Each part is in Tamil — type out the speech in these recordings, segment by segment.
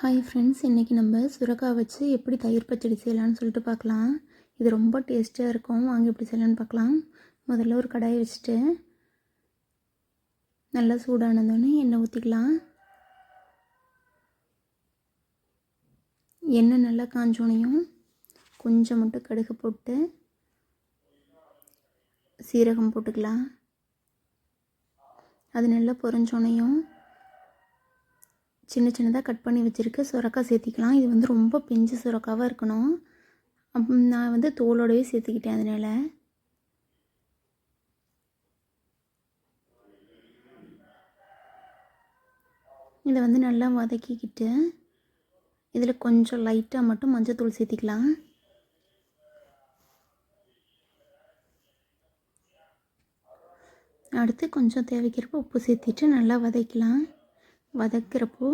ஹாய் ஃப்ரெண்ட்ஸ் இன்றைக்கி நம்ம சுரக்காய் வச்சு எப்படி தயிர் பச்சடி செய்யலாம்னு சொல்லிட்டு பார்க்கலாம். இது ரொம்ப டேஸ்ட்டாக இருக்கும். வாங்க எப்படி செய்யலான்னு பார்க்கலாம். முதல்ல ஒரு கடாயை வச்சுட்டு நல்லா சூடானதோடனே எண்ணெய் ஊற்றிக்கலாம் எண்ணெய் நல்லா காஞ்சோனையும் கொஞ்சம் மட்டும் கடுகு போட்டு சீரகம் போட்டுக்கலாம். அது நல்லா பொறிஞ்சோனையும் சின்ன சின்னதாக கட் பண்ணி வச்சுருக்க சுரக்காய் சேர்த்திக்கலாம். இது வந்து ரொம்ப பிஞ்சு சுரக்காவாக இருக்கணும். நான் வந்து தோலோடவே சேர்த்துக்கிட்டேன் அதனால். இதை வந்து நல்லா வதக்கிக்கிட்டு இதில் கொஞ்சம் லைட்டாக மட்டும் மஞ்சத்தூள் சேர்த்திக்கலாம். அடுத்து கொஞ்சம் தேவைக்கிறப்ப உப்பு சேர்த்திட்டு நல்லா வதக்கலாம் வதக்கிறப்போ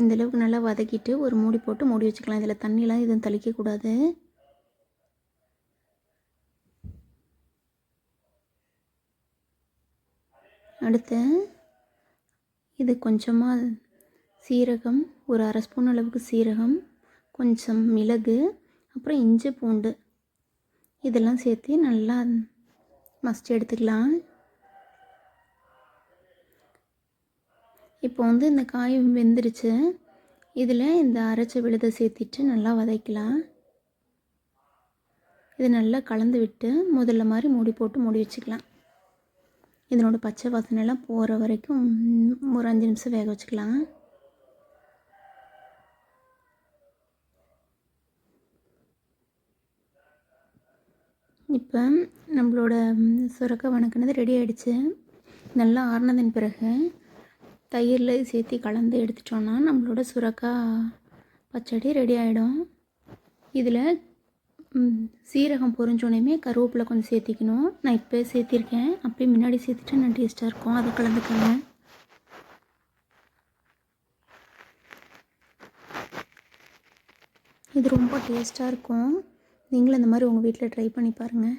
இந்தளவுக்கு நல்லா வதக்கிட்டு ஒரு மூடி போட்டு மூடி வச்சுக்கலாம். இதில் தண்ணிலாம் எதுவும் தெளிக்கக்கூடாது. அடுத்து இது கொஞ்சமாக சீரகம் ஒரு அரை ஸ்பூன் அளவுக்கு சீரகம் கொஞ்சம் மிளகு அப்புறம் இஞ்சி பூண்டு. இதெல்லாம் சேர்த்து நல்லா மஸ்ட் எடுத்துக்கலாம். இப்போ வந்து இந்த காய் வெந்துருச்சு. இதில் இந்த அரைச்ச விழுதை சேர்த்திட்டு நல்லா வதக்கலாம். இது நல்லா கலந்து விட்டு முதல்ல மாதிரி மூடி போட்டு மூடி வச்சுக்கலாம். இதனோட பச்சை வாசனைலாம் போகிற வரைக்கும் ஒரு அஞ்சு நிமிஷம் வேக வச்சுக்கலாம். இப்போ நம்மளோட சுரக்க வணக்கினது ரெடி ஆகிடுச்சு நல்லா ஆறுனதின் பிறகு தயிரில் சேர்த்து கலந்து எடுத்துட்டோன்னா நம்மளோட சுரக்காய் பச்சடி ரெடி ஆகிடும் இதில் சீரகம் பொறிஞ்சோனையுமே கருவேப்பிலை கொஞ்சம் சேர்த்திக்கணும். நான் இப்போ சேர்த்திருக்கேன். அப்படியே முன்னாடி சேர்த்துட்டு நான் டேஸ்ட்டாக இருக்கும். அதை கலந்துக்கோங்க. இது ரொம்ப டேஸ்ட்டாக இருக்கும். நீங்களும் இந்த மாதிரி உங்கள் வீட்டில் ட்ரை பண்ணி பாருங்கள்